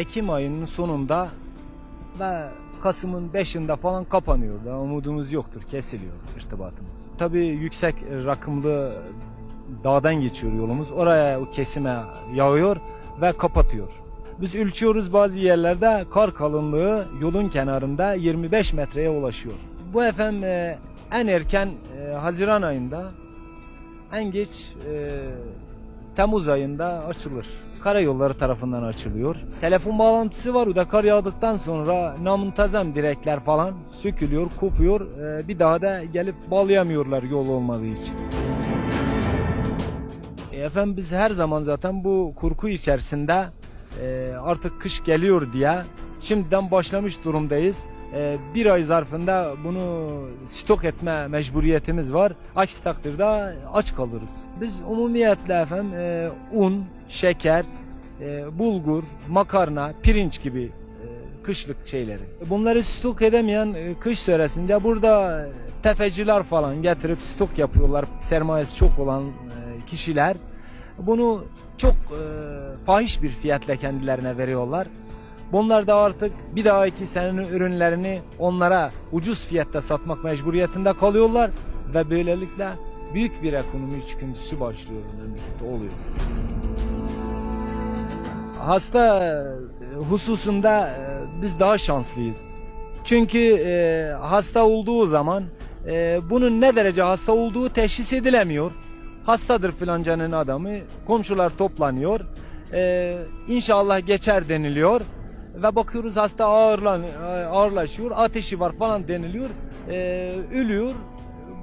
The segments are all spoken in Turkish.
Ekim ayının sonunda ve Kasım'ın 5'inde falan kapanıyor da umudumuz yoktur, kesiliyor irtibatımız. Tabii yüksek rakımlı dağdan geçiyor yolumuz. Oraya o kesime yağıyor ve kapatıyor. Biz ölçüyoruz bazı yerlerde kar kalınlığı yolun kenarında 25 metreye ulaşıyor. Bu efendim e, en erken e, Haziran ayında en geç e, Temmuz ayında açılır. Karayolları tarafından açılıyor. Telefon bağlantısı var. O kar yağdıktan sonra namuntazam direkler falan sökülüyor, kopuyor. E, bir daha da gelip bağlayamıyorlar yol olmadığı için. E, efendim biz her zaman zaten bu kurku içerisinde e, artık kış geliyor diye şimdiden başlamış durumdayız. E, bir ay zarfında bunu stok etme mecburiyetimiz var. Aksi takdirde aç kalırız. Biz umumiyetle efendim e, un, şeker, e, bulgur, makarna, pirinç gibi e, kışlık şeyleri. Bunları stok edemeyen e, kış süresinde burada tefeciler falan getirip stok yapıyorlar. Sermayesi çok olan e, kişiler bunu çok e, fahiş bir fiyatla kendilerine veriyorlar. Bunlar da artık bir dahaki senenin ürünlerini onlara ucuz fiyatta satmak mecburiyetinde kalıyorlar ve böylelikle büyük bir ekonomi çıkıntısı başlıyor memlekette oluyor. Hasta e, hususunda e, biz daha şanslıyız. Çünkü e, hasta olduğu zaman bunun ne derece hasta olduğu teşhis edilemiyor. Hastadır filancanın adamı. Komşular toplanıyor. İnşallah geçer deniliyor. Ve bakıyoruz hasta ağırlan, ağırlaşıyor. Ateşi var falan deniliyor. Ölüyor.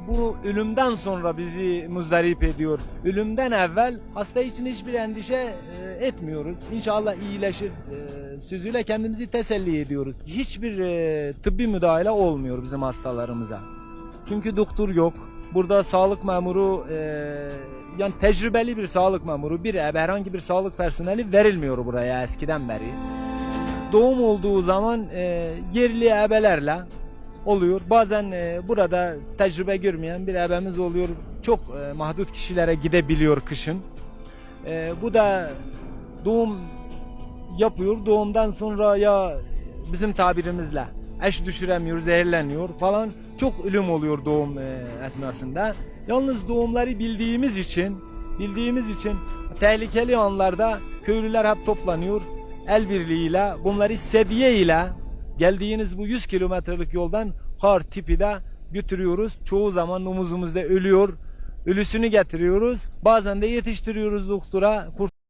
Bu ölümden sonra bizi muzdarip ediyor. Ölümden evvel hasta için hiçbir endişe e, etmiyoruz. İnşallah iyileşir e, sözüyle kendimizi teselli ediyoruz. Hiçbir e, tıbbi müdahale olmuyor bizim hastalarımıza. Çünkü doktor yok. Burada sağlık memuru e, yani tecrübeli bir sağlık memuru, bir herhangi bir sağlık personeli verilmiyor buraya eskiden beri. Doğum olduğu zaman e, yerli ebelerle oluyor. Bazen e, burada tecrübe görmeyen bir ebemiz oluyor. Çok e, mahdut kişilere gidebiliyor kışın. E, bu da doğum yapıyor. Doğumdan sonra ya bizim tabirimizle eş düşüremiyor, zehirleniyor falan. Çok ölüm oluyor doğum e, esnasında. Yalnız doğumları bildiğimiz için, bildiğimiz için tehlikeli anlarda köylüler hep toplanıyor. El birliğiyle, bunları sedye ile geldiğiniz bu 100 kilometrelik yoldan kar tipi de götürüyoruz. Çoğu zaman omuzumuzda ölüyor. Ölüsünü getiriyoruz. Bazen de yetiştiriyoruz doktora.